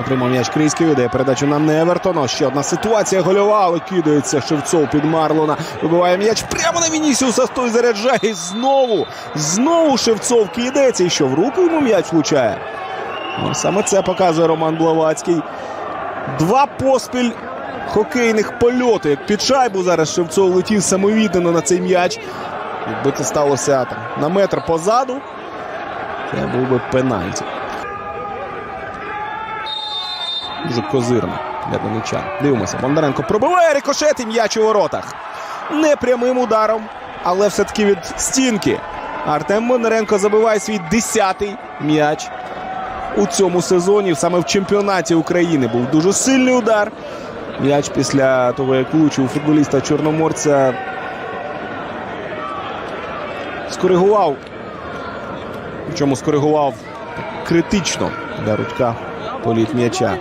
Отримав м'яч Крійський, видає передачу на Невертона. Ще одна ситуація гольова, але кидається Шевцов під Марлона. Вибиває м'яч прямо на Вінісіуса. Той заряджає. І Знову, знову Шевцов кидається. І що в руку йому м'яч влучає. Ну, саме це показує Роман Блавацький. Два поспіль хокейних польоти. Як під шайбу зараз Шевцов летів самовіддано на цей м'яч. Якби це сталося там на метр позаду, це був би пенальті. Дуже козирно для донечан. Дивимося. Бондаренко пробиває рикошет і м'яч у воротах. Не прямим ударом, але все-таки від стінки. Артем Бондаренко забиває свій десятий м'яч у цьому сезоні. Саме в чемпіонаті України був дуже сильний удар. М'яч після того, як влучив футболіста Чорноморця. Скоригував. Причому скоригував критично для Рудька політ м'яча.